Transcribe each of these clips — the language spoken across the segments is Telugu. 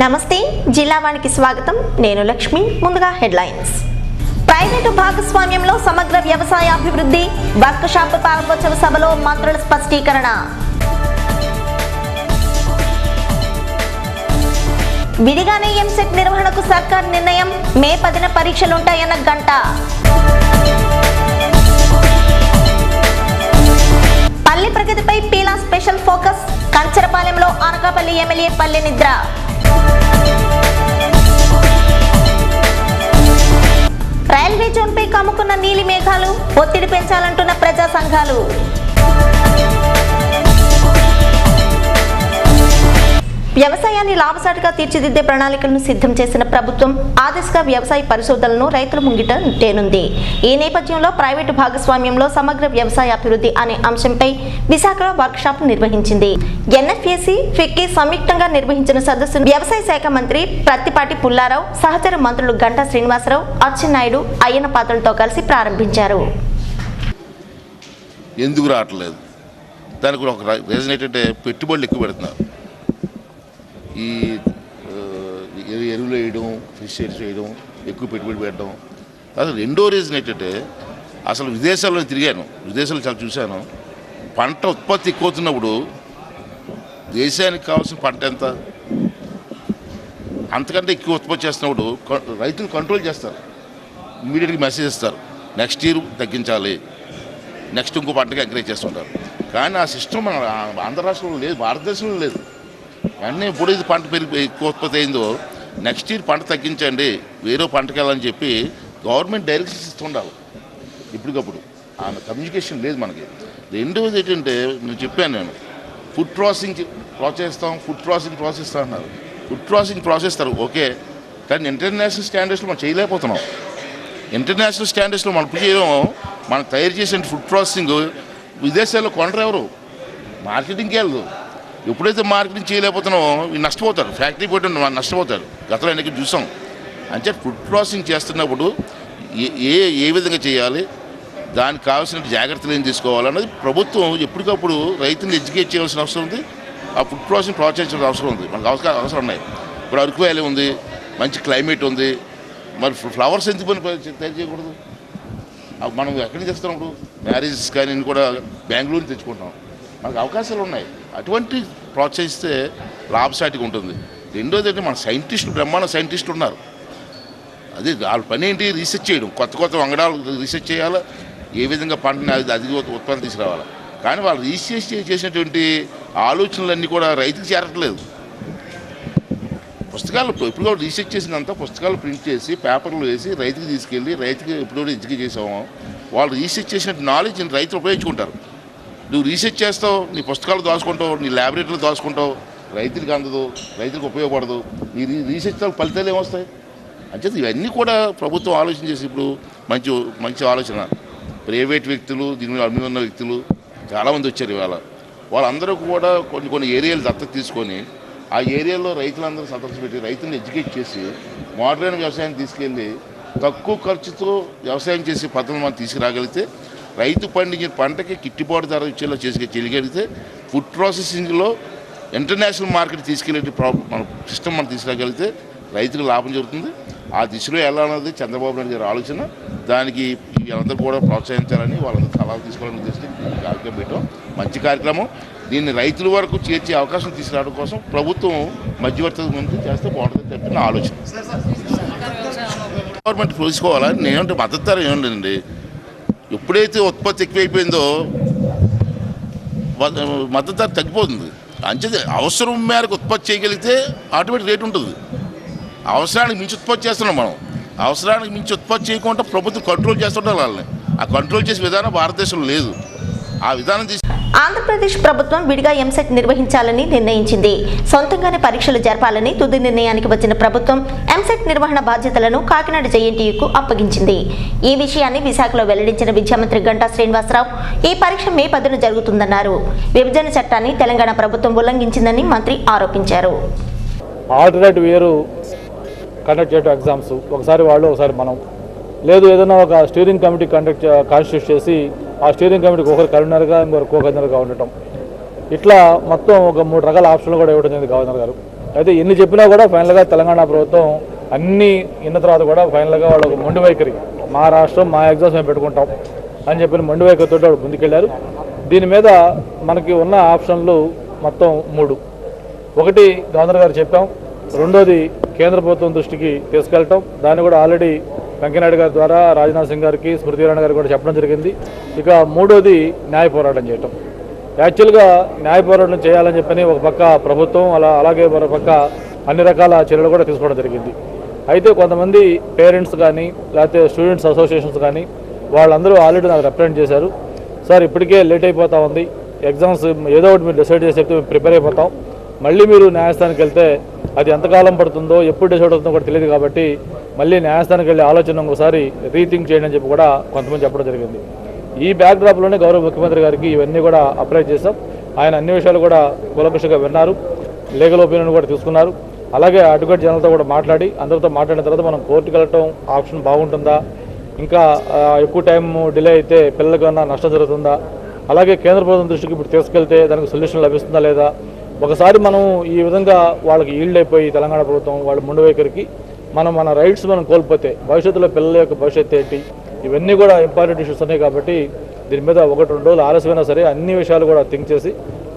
నమస్తే జిల్లావానికి స్వాగతం. నేను లక్ష్మి ముందుగా హెడ్లైన్స్. ప్రైవేటు భాగస్వామ్యంలో సమగ్ర వ్యవసాయ అభివృద్ధి వర్క్షాప్ ప్రారంభోత్సవ సభలో మంత్రుల స్పష్టీకరణ. విడిగానే ఎంసెట్ నిర్వహణకు సర్కార్ నిర్ణయం మే పదిన పరీక్షలుంటాయన్న గంట. పల్లె ప్రగతిపై పీలా స్పెషల్ ఫోకస్ కంచరపాలెంలో అనకాపల్లి ఎమ్మెల్యే పల్లె నిద్ర. రైల్వే జోన్పై కమ్ముకున్న నీలి మేఘాలు ఒత్తిడి పెంచాలంటున్న ప్రజా సంఘాలు. వ్యవసాయాన్ని లాభసాటిగా తీర్చిదిద్దే ప్రణాళికలను సిద్ధం చేసిన ప్రభుత్వం ఆ వ్యవసాయ పరిశోధనలను రైతుల ముంగిట తేనుంది. ఈ నేపథ్యంలో ప్రైవేటు భాగస్వామ్యంలో సమగ్ర వ్యవసాయ అభివృద్ధి అనే అంశంపై విశాఖలో వర్క్షాప్ నిర్వహించింది. ఎన్ఎఫ్ఏసి ఫిక్కీ సంయుక్తంగా నిర్వహించిన సదస్సును వ్యవసాయ శాఖ మంత్రి ప్రత్తిపాటి పుల్లారావు సహచర మంత్రులు గంటా శ్రీనివాసరావు అచ్చెన్నాయుడు అయ్యన్న పాత్రలతో కలిసి ప్రారంభించారు. ఎందుకు రావట్లేదు? దానికి ఒక రీజన్ ఏంటంటే పెట్టుబడులు ఎక్కువ పెడుతున్నారు. ఈ ఎరువులు వేయడం ఫిష్ వేయడం ఎక్కువ పెట్టుబడి పెట్టడం. అసలు రెండో రీజన్ ఏంటంటే అసలు విదేశాల్లో తిరిగాను. విదేశాల్లో చాలా చూశాను. పంట ఉత్పత్తి ఎక్కువ అవుతున్నప్పుడు దేశానికి కావాల్సిన పంట ఎంత? అంతకంటే ఎక్కువ ఉత్పత్తి చేస్తున్నప్పుడు రైతులు కంట్రోల్ చేస్తారు. ఇమీడియట్గా మెసేజ్ ఇస్తారు. నెక్స్ట్ ఇయర్ తగ్గించాలి. నెక్స్ట్ ఇంకో పంటకి ఎంకరేజ్ చేస్తుంటారు. కానీ ఆ సిస్టమ్ మన ఆంధ్ర రాష్ట్రంలో లేదు భారతదేశంలో లేదు. వెంటనే ఇప్పుడు ఇది పంట పెరిగి ఎక్కువ ఉత్పత్తి అయిందో నెక్స్ట్ ఇయర్ పంట తగ్గించండి వేరే పంటకి వెళ్ళని చెప్పి గవర్నమెంట్ డైరెక్షన్స్ ఇస్తుండాలి. ఇప్పటికప్పుడు. ఆ కమ్యూనికేషన్ లేదు మనకి. రెండవది ఏంటంటే నేను చెప్పాను నేను ఫుడ్ ప్రాసెసింగ్ ప్రోత్సహిస్తాం ఫుడ్ ప్రాసెసింగ్ ప్రాసెస్ అన్నారు. Food processing process okay. కానీ ఇంటర్నేషనల్ స్టాండర్డ్స్లో మనం చేయలేకపోతున్నాం. ఇంటర్నేషనల్ స్టాండర్డ్స్లో మనం చేయడం మనం తయారు చేసిన ఫుడ్ ప్రాసెసింగ్ విదేశాల్లో కొనరు ఎవరు? మార్కెటింగ్కి వెళ్ళదు ఎప్పుడైతే మార్కెటింగ్ చేయలేకపోతున్నామో నష్టపోతారు. ఫ్యాక్టరీ పోతే నష్టపోతారు. గతంలో ఎన్నికలు చూసాం. అంటే ఫుడ్ ప్రాసెసింగ్ చేస్తున్నప్పుడు ఏ ఏ ఏ విధంగా చేయాలి దానికి కావాల్సిన జాగ్రత్తలు ఏం తీసుకోవాలన్నది ప్రభుత్వం ఎప్పటికప్పుడు రైతుని ఎడ్యుకేట్ చేయాల్సిన అవసరం ఉంది. ఆ ఫుడ్ ప్రాసెసింగ్ ప్రోత్సహించాల్సిన అవసరం ఉంది. మనకు అవసరం అవసరం ఉన్నాయి. ఇప్పుడు అరకు వ్యాలీ ఉంది మంచి క్లైమేట్ ఉంది. మరి ఫ్లవర్స్ ఎందుకు పని తయారు చేయకూడదు? మనం ఎక్కడి నుంచి తెస్తున్నాం ఇప్పుడు? మ్యారేజెస్ కానీ కూడా బెంగళూరు తెచ్చుకుంటాం. మనకు అవకాశాలు ఉన్నాయి. అటువంటి ప్రోత్సహిస్తే లాభసాటిగా ఉంటుంది. రెండోది ఏంటంటే మన సైంటిస్టులు బ్రహ్మాండ సైంటిస్టులు ఉన్నారు. అదే వాళ్ళ పని ఏంటి? రీసెర్చ్ చేయడం. కొత్త కొత్త వంగడాలు రీసెర్చ్ చేయాలి? ఏ విధంగా పంటని అది ఉత్పత్తి తీసుకురావాలి? కానీ వాళ్ళు రీసెర్చ్ చేసినటువంటి ఆలోచనలన్నీ కూడా రైతుకు చేరట్లేదు. పుస్తకాలు ఇప్పుడు కూడా రీసెర్చ్ చేసినంత పుస్తకాలు ప్రింట్ చేసి పేపర్లు వేసి రైతుకి తీసుకెళ్ళి రైతుకి ఎప్పుడు కూడా ఎడ్యుకేట్ చేసాము వాళ్ళు రీసెర్చ్ చేసిన నాలెడ్జ్ రైతులు ఉపయోగించుకుంటారు. నువ్వు రీసెర్చ్ చేస్తావు నీ పుస్తకాలు దాచుకుంటావు నీ ల్యాబొరేటరీలు దాచుకుంటావు రైతులకు అందదు రైతులకు ఉపయోగపడదు. నీ రీ- రీసెర్చ్ ఫలితాలు ఏమొస్తాయి అంచేత ఇవన్నీ కూడా ప్రభుత్వం ఆలోచన చేసి ఇప్పుడు మంచి మంచి ఆలోచన. ప్రైవేట్ వ్యక్తులు దీని మీద అమ్మి ఉన్న వ్యక్తులు చాలామంది వచ్చారు ఇవాళ. వాళ్ళందరూ కూడా కొన్ని కొన్ని ఏరియాలు దత్తత తీసుకొని ఆ ఏరియాలో రైతులందరూ సంతోషపెట్టి రైతులను ఎడ్యుకేట్ చేసి మోడర్న్ వ్యవసాయం తీసుకెళ్ళి తక్కువ ఖర్చుతో వ్యవసాయం చేసే పద్ధతులు మనం తీసుకురాగలిగితే రైతు పండించిన పంటకి గిట్టుబాటు ధర ఇచ్చేలా చేసి చేయగలిగితే ఫుడ్ ప్రాసెసింగ్లో ఇంటర్నేషనల్ మార్కెట్ తీసుకెళ్ళే ప్రాబ్లం మన సిస్టమ్ మనం తీసుకురాగలిగితే రైతులకు లాభం జరుగుతుంది ఆ దిశలో వెళ్ళాలన్నది చంద్రబాబు నాయుడు గారి ఆలోచన దానికి వీళ్ళందరూ కూడా ప్రోత్సహించాలని వాళ్ళందరూ సలహాలు తీసుకోవాలని ఉద్దేశించి కార్యక్రమం పెట్టాం మంచి కార్యక్రమం దీన్ని రైతుల వరకు చేర్చే అవకాశం తీసుకురావడం కోసం ప్రభుత్వం మధ్యవర్తి ముందు చేస్తే బాగుంటుంది చెప్పి నా ఆలోచన గవర్నమెంట్ చూసుకోవాలా నేనంటే మద్దతు ధర ఏముండదండి ఎప్పుడైతే ఉత్పత్తి ఎక్కువైపోయిందో మద్దతు ధర తగ్గిపోతుంది. అంచేది అవసరం మేరకు ఉత్పత్తి చేయగలిగితే ఆటోమేటిక్ రేట్ ఉంటుంది. అవసరానికి మించి ఉత్పత్తి చేస్తున్నాం మనం. అవసరానికి మించి ఉత్పత్తి చేయకుండా ప్రభుత్వం కంట్రోల్ చేస్తుంటారు వాళ్ళని. ఆ కంట్రోల్ చేసే విధానం భారతదేశంలో లేదు. ఆ విధానం తీసి ఆంధ్రప్రదేశ్ ప్రభుత్వం విడిగా ఎంసెట్ నిర్వహించాలని నిర్ణయించింది. సొంతంగానే పరీక్షలు జరపాలని తుది నిర్ణయానికి వచ్చిన ప్రభుత్వం ఎంసెట్ నిర్వహణ బాధ్యతలను కాకినాడ జేఎన్టీయూకు అప్పగించింది. ఈ విషయాన్ని విశాఖలో వెల్లడించిన విద్యామంత్రి గంటా శ్రీనివాసరావు ఈ పరీక్ష మే పదిన జరుగుతుందన్నారు. విభజన చట్టాన్ని తెలంగాణ ప్రభుత్వం ఉల్లంఘించిందని మంత్రి ఆరోపించారు. ఆల్టర్నేట్ వేరు కండక్ట్ చేయడం ఎగ్జామ్స్. ఒకసారి వాళ్ళు ఒకసారి మనం. లేదు ఏదైనా ఒక స్టీరింగ్ కమిటీ కండక్ట్ కాన్స్టిట్యూట్ చేసి ఆ స్టీరింగ్ కమిటీకి ఒకరు కన్వీనర్గా ఇంకొకరు కో కన్వీనర్గా ఉండటం. ఇట్లా మొత్తం ఒక మూడు రకాల ఆప్షన్లు కూడా ఇవ్వడం జరిగింది గవర్నర్ గారు. అయితే ఎన్ని చెప్పినా కూడా ఫైనల్గా తెలంగాణ ప్రభుత్వం అన్ని ఇన్న తర్వాత కూడా ఫైనల్గా వాళ్ళు ఒక మొండి వైఖరి. మా రాష్ట్రం మా ఎగ్జామ్స్ మేము పెట్టుకుంటాం అని చెప్పిన మొండి వైఖరితో వాళ్ళు ముందుకెళ్ళారు. దీని మీద మనకి ఉన్న ఆప్షన్లు మొత్తం మూడు. ఒకటి గవర్నర్ గారు చెప్పాం. రెండోది కేంద్ర ప్రభుత్వం దృష్టికి తీసుకెళ్ళటం. దాన్ని కూడా ఆల్రెడీ వెంకయ్యనాయుడు గారి ద్వారా రాజ్నాథ్ సింగ్ గారికి స్మృతి ఇరాణి గారికి కూడా చెప్పడం జరిగింది. ఇక మూడోది న్యాయ పోరాటం చేయటం. యాక్చువల్గా న్యాయ పోరాటం చేయాలని చెప్పని ఒక పక్క ప్రభుత్వం అలా అలాగే మరో పక్క అన్ని రకాల చర్యలు కూడా తీసుకోవడం జరిగింది. అయితే కొంతమంది పేరెంట్స్ కానీ లేకపోతే స్టూడెంట్స్ అసోసియేషన్స్ కానీ వాళ్ళందరూ ఆల్రెడీ నాకు రిప్రజెంట్ చేశారు. సార్ ఇప్పటికే లేట్ అయిపోతా ఉంది. ఎగ్జామ్స్ ఏదో ఒకటి మీరు డిసైడ్ చేసి చెప్తే మేము ప్రిపేర్ అయిపోతాం. మళ్ళీ మీరు న్యాయస్థానానికి వెళ్తే అది ఎంతకాలం పడుతుందో ఎప్పుడు డిసైడ్ అవుతుందో కూడా తెలియదు కాబట్టి మళ్ళీ న్యాయస్థానానికి వెళ్ళే ఆలోచన ఒకసారి రీథింక్ చేయండి అని చెప్పి కూడా కొంతమంది చెప్పడం జరిగింది. ఈ బ్యాక్డ్రాప్లోనే గౌరవ ముఖ్యమంత్రి గారికి ఇవన్నీ కూడా అప్లై చేశాం. ఆయన అన్ని విషయాలు కూడా కులకృషిగా విన్నారు. లీగల్ ఒపీనియన్ కూడా తీసుకున్నారు. అలాగే అడ్వకేట్ జనరల్తో కూడా మాట్లాడి అందరితో మాట్లాడిన తర్వాత మనం కోర్టుకు వెళ్ళటం ఆప్షన్ బాగుంటుందా? ఇంకా ఎక్కువ టైం డిలే అయితే పిల్లలకు నష్టం జరుగుతుందా? అలాగే కేంద్ర ప్రభుత్వం దృష్టికి ఇప్పుడు తీసుకెళ్తే దానికి సొల్యూషన్ లభిస్తుందా లేదా? ఒకసారి మనం ఈ విధంగా వాళ్ళకి ఈల్డ్ అయిపోయి తెలంగాణ ప్రభుత్వం వాళ్ళ ముందు వైఖరికి మనం మన రైట్స్ మనం కోల్పోతే భవిష్యత్తులో పిల్లల యొక్క భవిష్యత్తు ఏంటి? ఇవన్నీ కూడా ఇంపార్టెంట్ ఇష్యూస్ ఉన్నాయి కాబట్టి దీని మీద ఒకటి రెండు రోజులు ఆలస్యమైనా సరే అన్ని విషయాలు కూడా థింక్ చేసి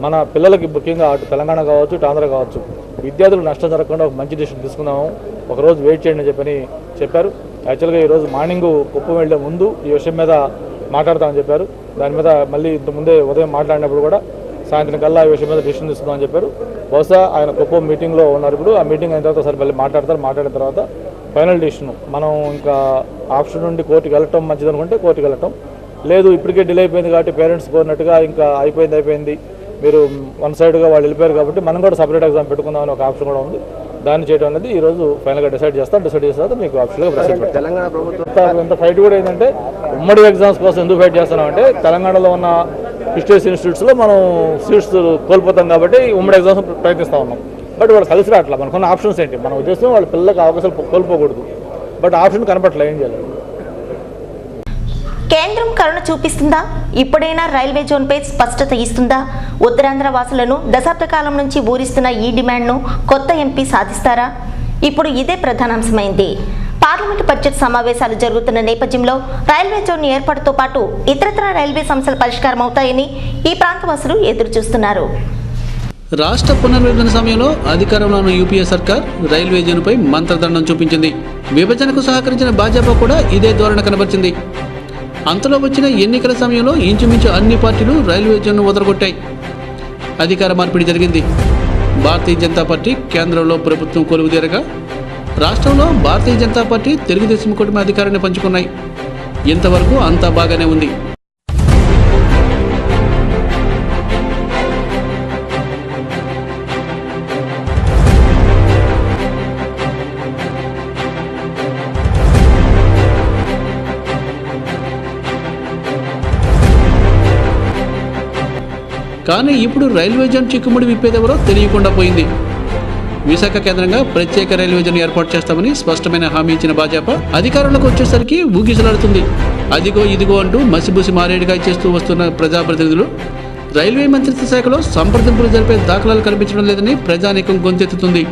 మన పిల్లలకి ముఖ్యంగా అటు తెలంగాణ కావచ్చు ఇటు ఆంధ్ర కావచ్చు విద్యార్థులకు నష్టం జరగకుండా ఒక మంచి డిసిషన్ తీసుకున్నాము ఒక రోజు వెయిట్ చేయండి అని చెప్పని చెప్పారు. యాక్చువల్గా ఈరోజు మార్నింగ్ కుప్పం వెళ్ళే ముందు ఈ విషయం మీద మాట్లాడతామని చెప్పారు. దాని మీద మళ్ళీ ఇంతకుముందే ఉదయం మాట్లాడినప్పుడు కూడా సాయంత్రం కల్లా ఈ విషయం మీద డిసిషన్ తీసుకుందామని చెప్పారు. బహుశా ఆయన కుప్పం మీటింగ్లో ఉన్నారు ఇప్పుడు. ఆ మీటింగ్ అయిన తర్వాత ఒకసారి మళ్ళీ మాట్లాడతారు. మాట్లాడిన తర్వాత ఫైనల్ డిసిషన్. మనం ఇంకా ఆప్షన్ నుండి కోర్టుకి వెళ్ళటం మంచిది అనుకుంటే కోర్టుకి వెళ్ళటం. లేదు ఇప్పటికే డిలే అయిపోయింది కాబట్టి పేరెంట్స్ కోరినట్టుగా ఇంకా అయిపోయింది అయిపోయింది. మీరు వన్ సైడ్గా వాళ్ళు వెళ్ళిపోయారు కాబట్టి మనం కూడా సపరేట్ ఎగ్జామ్ పెట్టుకుందామని ఒక ఆప్షన్ కూడా ఉంది. దాన్ని చేయడం అనేది ఈ రోజు ఫైనల్గా డిసైడ్ చేస్తాం. డిసైడ్ చేసిన తర్వాత మీకు ఆప్షన్గా పెడతాం. తెలంగాణ ప్రభుత్వం ఇంత- ఇంత ఫైట్ కూడా ఏంటంటే ఉమ్మడి ఎగ్జామ్స్ కోసం ఎందుకు ఫైట్ చేస్తున్నాం అంటే తెలంగాణలో ఉన్న హిస్టరీస్ ఇన్స్టిట్యూట్స్లో మనం సీట్స్ కోల్పోతాం కాబట్టి ఉమ్మడి ఎగ్జామ్స్ ప్రయత్నిస్తూ ఉన్నాం. బట్ వాళ్ళు కలిసి రావట్లా. మనకున్న ఆప్షన్స్ ఏంటి? మన ఉద్దేశం వాళ్ళ పిల్లలకు అవకాశాలు కోల్పోకూడదు. బట్ ఆప్షన్ కనపట్లే ఏం చేయాలి? కేంద్రం కరుణ చూపిస్తుందా? ఇప్పుడైనా రైల్వే జోన్పై స్పష్టత ఇస్తుందా? ఉత్తరాంధ్ర వాసులను దశాబ్ద కాలం నుంచి ఊరిస్తున్న ఈ డిమాండ్ను కొత్త ఎంపీ సాధిస్తారా? ఇప్పుడు ఇదే ప్రధానాంశమైంది. పార్లమెంటు బడ్జెట్ సమావేశాలు జరుగుతున్న నేపథ్యంలో రైల్వే జోన్ ఏర్పాటుతో పాటు ఇతరత్ర రైల్వే సమస్యలు పరిష్కారం అవుతాయని ఈ ప్రాంతవాసులు ఎదురు చూస్తున్నారు రాష్ట్ర పునర్విభజన సమయంలో అధికారంలో ఉన్న యూపీఏ సర్కార్ రైల్వే జోన్పై మంత్రదండం చూపించింది. విభజనకు సహకరించిన భాజపా కూడా ఇదే ధోరణ కనబరిచింది. అంతలో వచ్చిన ఎన్నికల సమయంలో ఇంచుమించు అన్ని పార్టీలు రైల్వే జోన్ను వదలగొట్టాయి. అధికార మార్పిడి జరిగింది. భారతీయ జనతా పార్టీ కేంద్రంలో ప్రభుత్వం కొలువుదీరగా రాష్ట్రంలో భారతీయ జనతా పార్టీ తెలుగుదేశం కూటమి అధికారాన్ని పంచుకున్నాయి. ఇంతవరకు అంతా బాగానే ఉంది. కానీ ఇప్పుడు రైల్వే జోన్ చిక్కుముడి విప్పేదెవరో తెలియకుండా పోయింది. విశాఖ కేంద్రంగా ప్రత్యేక రైల్వే జోన్ ఏర్పాటు చేస్తామని స్పష్టమైన హామీ ఇచ్చిన భాజపా అధికారంలోకి వచ్చేసరికి ఊగిసలాడుతుంది. అదిగో ఇదిగో అంటూ మసిబుసి మారేడుగా చేస్తూ వస్తున్న ప్రజాప్రతినిధులు రైల్వే మంత్రిత్వ శాఖలో సంప్రదింపులు జరిపే దాఖలాలు కనిపించడం లేదని ప్రజానీకం గొంతెత్తుతుంది.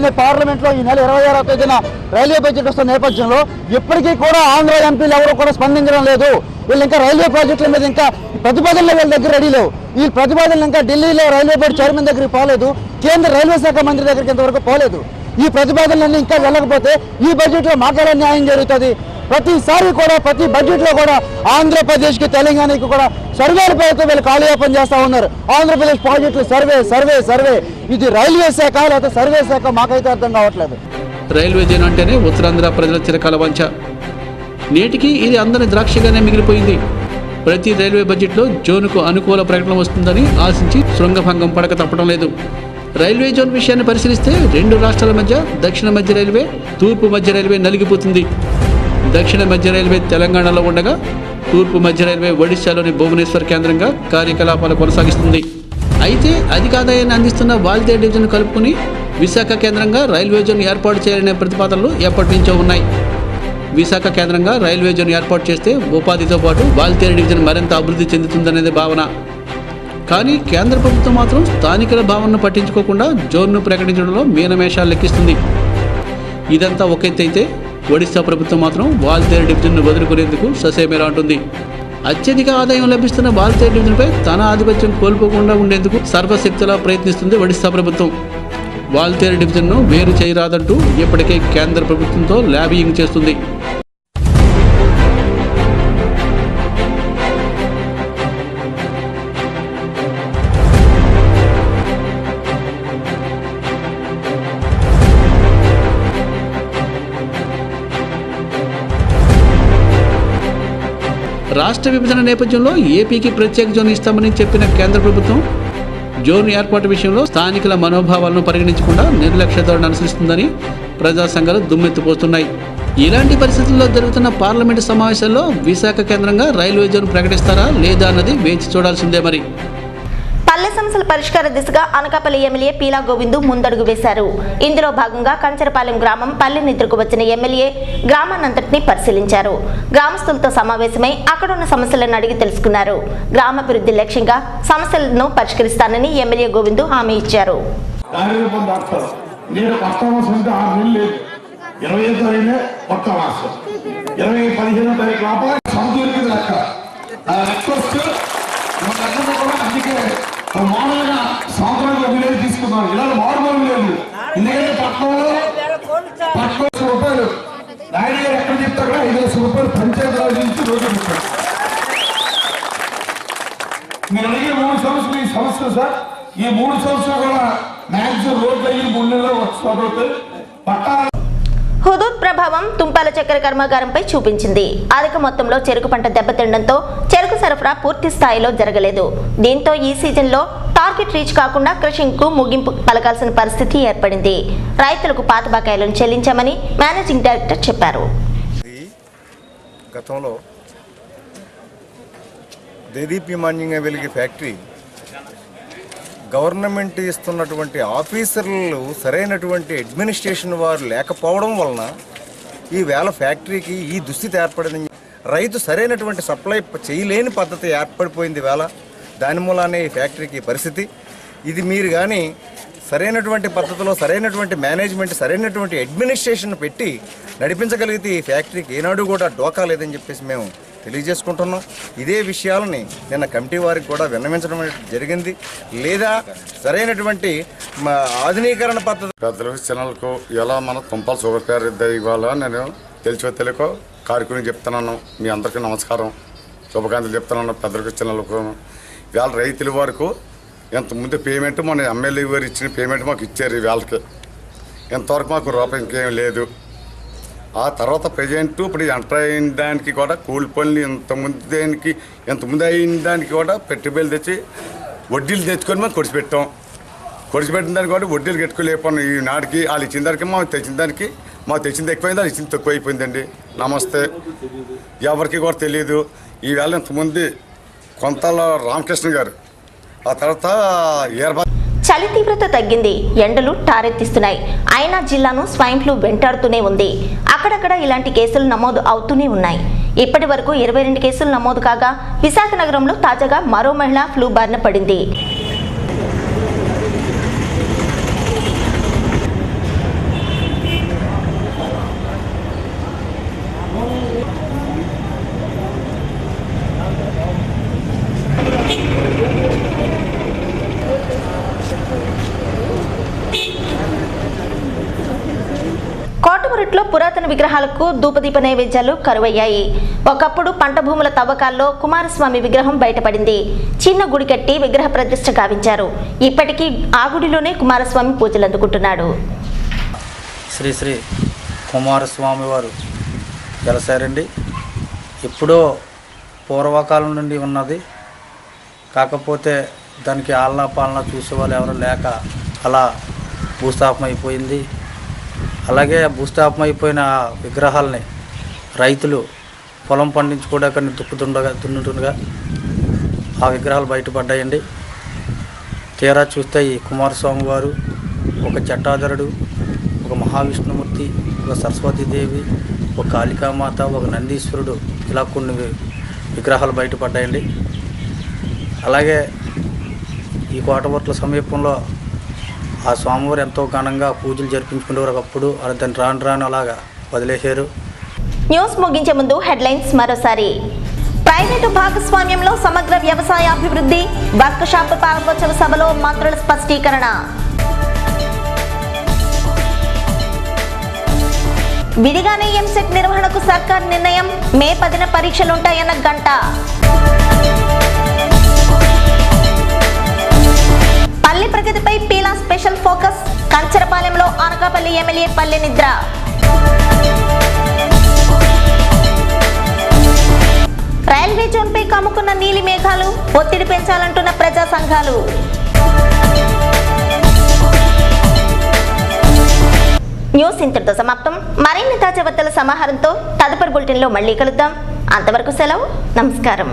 రోజుల్లోనే పార్లమెంట్లో ఈ నెల ఇరవై ఆరో తేదీన రైల్వే బడ్జెట్ వస్తున్న నేపథ్యంలో ఇప్పటికీ కూడా ఆంధ్ర ఎంపీలు ఎవరు కూడా స్పందించడం లేదు. వీళ్ళు ఇంకా రైల్వే ప్రాజెక్టుల మీద ఇంకా ప్రతిపాదనలు వీళ్ళ దగ్గర రెడీ లేవు. ఈ ప్రతిపాదనలు ఇంకా ఢిల్లీలో రైల్వే బోర్డు చైర్మన్ దగ్గరికి పోలేదు. కేంద్ర రైల్వే శాఖ మంత్రి దగ్గరికి ఇంతవరకు పోలేదు. ఈ ప్రతిపాదనలన్నీ ఇంకా వెళ్ళకపోతే ఈ బడ్జెట్లో మాట్లాడే న్యాయం జరుగుతుంది. ప్రతిసారి కూడా ప్రతి బడ్జెట్లో కూడా ఆంధ్రప్రదేశ్కి తెలంగాణకి కూడా సర్వేల పేరుతో వీళ్ళు కాలయాపన చేస్తా ఉన్నారు. ఆంధ్రప్రదేశ్ ప్రాజెక్టులు సర్వే సర్వే సర్వే ఇది రైల్వే శాఖ లేకపోతే సర్వే శాఖ మాకైతే అర్థం కావట్లేదు. రైల్వే జోన్ అంటేనే ఉత్తరాంధ్ర ప్రజల చిరకాల వంచ. నేటికి ఇది అందరి ద్రాక్షగానే మిగిలిపోయింది. ప్రతి రైల్వే బడ్జెట్లో జోన్కు అనుకూల ప్రకటన వస్తుందని ఆశించి శృంగభంగం పడక తప్పడం లేదు. రైల్వే జోన్ విషయాన్ని పరిశీలిస్తే రెండు రాష్ట్రాల మధ్య దక్షిణ మధ్య రైల్వే తూర్పు మధ్య రైల్వే నలిగిపోతుంది. దక్షిణ మధ్య రైల్వే తెలంగాణలో ఉండగా తూర్పు మధ్య రైల్వే ఒడిశాలోని భువనేశ్వర్ కేంద్రంగా కార్యకలాపాలు కొనసాగిస్తుంది. అయితే అధిక ఆదాయాన్ని అందిస్తున్న వాల్తేరు డివిజన్ కలుపుకుని విశాఖ కేంద్రంగా రైల్వే జోన్ ఏర్పాటు చేయాలనే ప్రతిపాదనలు ఎప్పటి నుంచో ఉన్నాయి. విశాఖ కేంద్రంగా రైల్వే జోన్ ఏర్పాటు చేస్తే ఉపాధితో పాటు వాల్తేరు డివిజన్ మరింత అభివృద్ధి చెందుతుందనేది భావన. కానీ కేంద్ర ప్రభుత్వం మాత్రం స్థానికుల భావనను పట్టించుకోకుండా జోన్ను ప్రకటించడంలో మీనమేషాలు లెక్కిస్తుంది. ఇదంతా ఒక ఎత్తు అయితే ఒడిశా ప్రభుత్వం మాత్రం వాల్తేరు డివిజన్ను వదులుకునేందుకు ససేమేరా అంటుంది. అత్యధిక ఆదాయం లభిస్తున్న వాల్తేరు డివిజన్పై తన ఆధిపత్యం కోల్పోకుండా ఉండేందుకు సర్వశక్తులా ప్రయత్నిస్తుంది ఒడిశా ప్రభుత్వం. వాల్తేరు డివిజన్ను వేరు చేయరాదంటూ ఇప్పటికే కేంద్ర ప్రభుత్వంతో ల్యాబింగ్ చేస్తుంది. రాష్ట్ర విభజన నేపథ్యంలో ఏపీకి ప్రత్యేక జోన్ ఇస్తామని చెప్పిన కేంద్ర ప్రభుత్వం జోన్ ఏర్పాటు విషయంలో స్థానికుల మనోభావాలను పరిగణించకుండా నిర్లక్ష్య ధోరణి అనుసరిస్తుందని ప్రజా సంఘాలు దుమ్మెత్తిపోతున్నాయి ఇలాంటి పరిస్థితుల్లో జరుగుతున్న పార్లమెంటు సమావేశాల్లో విశాఖ కేంద్రంగా రైల్వే జోన్ ప్రకటిస్తారా లేదా అన్నది వేచి చూడాల్సిందే మరి. పల్లె సమస్యల పరిష్కార దిశగా అనకాపల్లి ఎమ్మెల్యే పీలా గోవిందు ముందడుగు వేశారు. ఇందులో భాగంగా కంచరపాలెం గ్రామం పల్లె నిద్రకు వచ్చిన ఎమ్మెల్యే గ్రామాన్నంతటినీ పరిశీలించారు. గ్రామస్తులతో సమావేశమై అక్కడున్న సమస్యలను అడిగి తెలుసుకున్నారు. గ్రామాభివృద్ధి లక్ష్యంగా సమస్యలను పరిష్కరిస్తానని ఎమ్మెల్యే గోవిందు హామీ ఇచ్చారు. ఇరవై తారీఖు లోపల లెక్క రిక్వెస్ట్ అందుకే మామూలుగా సంవత్సరానికి ఒక విలేజ్ తీసుకున్నాను. ఇలా మామూలు లేదు. ఎందుకంటే పట్టణంలో పట్టణ రూపాయలు. నాయుడు గారు ఎక్కడ చెప్తారో ఐదు లక్షల రూపాయలు పంచాయతీ రాజు నుంచి రోజు చెప్తారు. మీరు అడిగే మూడు సంవత్సరాలు ఈ సంవత్సరం సార్. ఈ మూడు సంవత్సరాలు కూడా మ్యాక్సిమం రోడ్లు అయ్యి మూడు నెలలో వస్తుంది పట్టా హుదూద్ ప్రభావం తుంపాల చక్కెర కర్మాగారంపై చూపించింది. అధిక మొత్తంలో చెరుకు పంట దెబ్బతినడంతో చెరుకు సరఫరా పూర్తి స్థాయిలో జరగలేదు. దీంతో ఈ సీజన్లో టార్గెట్ రీచ్ కాకుండా క్రషింగ్కు ముగింపు పలకాల్సిన పరిస్థితి ఏర్పడింది. రైతులకు పాత బకాయిలను చెల్లించామని మేనేజింగ్ డైరెక్టర్ చెప్పారు. గతంలో దేదీప్యమాన్యంగా వెలిగే ఫ్యాక్టరీ గవర్నమెంట్ ఇస్తున్నటువంటి ఆఫీసర్లు సరైనటువంటి అడ్మినిస్ట్రేషన్ వారు లేకపోవడం వలన ఈ వేళ ఫ్యాక్టరీకి ఈ దుస్థితి ఏర్పడింది రైతు సరైనటువంటి సప్లై చేయలేని పద్ధతి ఏర్పడిపోయింది వేళ. దాని మూలానే ఈ ఫ్యాక్టరీకి పరిస్థితి. ఇది మీరు కానీ సరైనటువంటి పద్ధతిలో సరైనటువంటి మేనేజ్మెంట్ సరైనటువంటి అడ్మినిస్ట్రేషన్ పెట్టి నడిపించగలిగితే ఈ ఫ్యాక్టరీకి ఏనాడు కూడా డోకా లేదని చెప్పేసి మేము తెలియజేసుకుంటున్నాం. ఇదే విషయాలని నిన్న కమిటీ వారికి కూడా విన్నవించడం అనేది జరిగింది. లేదా సరైనటువంటి మా ఆధునీకరణ పద్ధతి పెద్దలకు చిన్నలకు ఎలా మన తుంపాల షుగర్ పేరు ఇవ్వాలో నేను తెలిసో తెలియకో కార్యక్రమం చెప్తున్నాను. మీ అందరికీ నమస్కారం. శుభకాంతలు చెప్తున్నాను పెద్దలకు చిన్నలకు ఇవాళ రైతుల వరకు ఇంతకుముందు పేమెంట్ మన ఎమ్మెల్యే గారు ఇచ్చిన పేమెంట్ మాకు ఇచ్చారు ఈ వేళకి ఇంతవరకు మాకు రూపాయి ఇంకేం లేదు. ఆ తర్వాత ప్రజెంట్ ఇప్పుడు ఎంటర్ అయిన దానికి కూడా కూలి పనులు ఇంతకుముందు దానికి ఇంతకుముందు అయిన దానికి కూడా పెట్టుబడులు తెచ్చి వడ్డీలు తెచ్చుకొని మేము కొడిచిపెట్టాం. కొడిచిపెట్టిన దానికి కూడా వడ్డీలు కట్టుకోలేకపోయినాం. ఈ నాటికి వాళ్ళు ఇచ్చిన దానికి మాకు తెచ్చిన దానికి మాకు తెచ్చింది ఎక్కువైంది వాళ్ళు ఇచ్చింది తక్కువ అయిపోయిందండి నమస్తే. ఎవరికి కూడా తెలియదు ఈవేళ ఇంతకుముందు కొంతలో రామకృష్ణ గారు ఆ తర్వాత ఏర్పాటు చలి తీవ్రత తగ్గింది. ఎండలు టారెత్తిస్తున్నాయి. అయినా జిల్లాను స్వైన్ ఫ్లూ వెంటాడుతూనే ఉంది. అక్కడక్కడ ఇలాంటి కేసులు నమోదు అవుతూనే ఉన్నాయి. ఇప్పటి వరకు ఇరవై రెండు కేసులు నమోదు కాగా విశాఖ నగరంలో తాజాగా మరో మహిళ ఫ్లూ బారిన పడింది. విగ్రహాలకు ధూపదీప నైవేద్యాలు కరువయ్యాయి. ఒకప్పుడు పంట భూముల తవ్వకాల్లో కుమారస్వామి విగ్రహం బయటపడింది. చిన్న గుడి కట్టి విగ్రహ ప్రతిష్ట గావించారు. ఇప్పటికీ ఆ గుడిలోనే కుమారస్వామి పూజలు అందుకుంటున్నాడు. శ్రీ శ్రీ కుమారస్వామి వారు వెలసారండి ఎప్పుడో పూర్వకాలం నుండి ఉన్నది. కాకపోతే దానికి ఆలనా పాలన చూసేవాళ్ళు ఎవరు లేక అలా భూస్థాపం అయిపోయింది అలాగే భూస్థాపం అయిపోయిన ఆ విగ్రహాలని రైతులు పొలం పండించుకోవడానికి దుక్కుతుండగా దున్నుతుండగా ఆ విగ్రహాలు బయటపడ్డాయండి. తీరా చూస్తే ఈ కుమారస్వామి వారు ఒక జటాధరుడు ఒక మహావిష్ణుమూర్తి ఒక సరస్వతీదేవి ఒక కాళికామాత ఒక నందీశ్వరుడు ఇలా కొన్ని విగ్రహాలు బయటపడ్డాయండి. అలాగే ఈ కోటవర్ట్ల సమీపంలో ఆ స్వామివారు ఎంతో ఘనంగా పూజలు జరిపించుకునేవారు ఒకప్పుడు అది దాన్ని రాను రాను అలాగా వదిలేశారు. న్యూస్ ముగించే ముందు హెడ్లైన్స్ మరోసారి. ప్రైవేటు భాగస్వామ్యంలో సమగ్ర వ్యవసాయ అభివృద్ధి వర్క్షాప్ ప్రారంభోత్సవ సభలో మంత్రుల స్పష్టీకరణ. విడిగానే ఎంసెట్ నిర్వహణకు సర్కార్ నిర్ణయం మే పదిన పరీక్షలుంటాయన్న గంట. పల్లె ప్రగతిపై పీలా స్పెషల్ ఫోకస్. కంచరపాలెంలో అనకాపల్లి ఎమ్మెల్యే పల్లె నిద్ర. రైల్వే జోన్పై కమ్ముకున్న నీలి మేఘాలు ఒత్తిడి పెంచాలంటున్న ప్రజా సంఘాలు. న్యూస్ ఇంతటితో సమాప్తం. మరిన్ని తాజా వార్తల సమాహారంతో తదుపరి బులెటిన్లో మళ్ళీ కలుద్దాం. అంతవరకు సెలవు. నమస్కారం.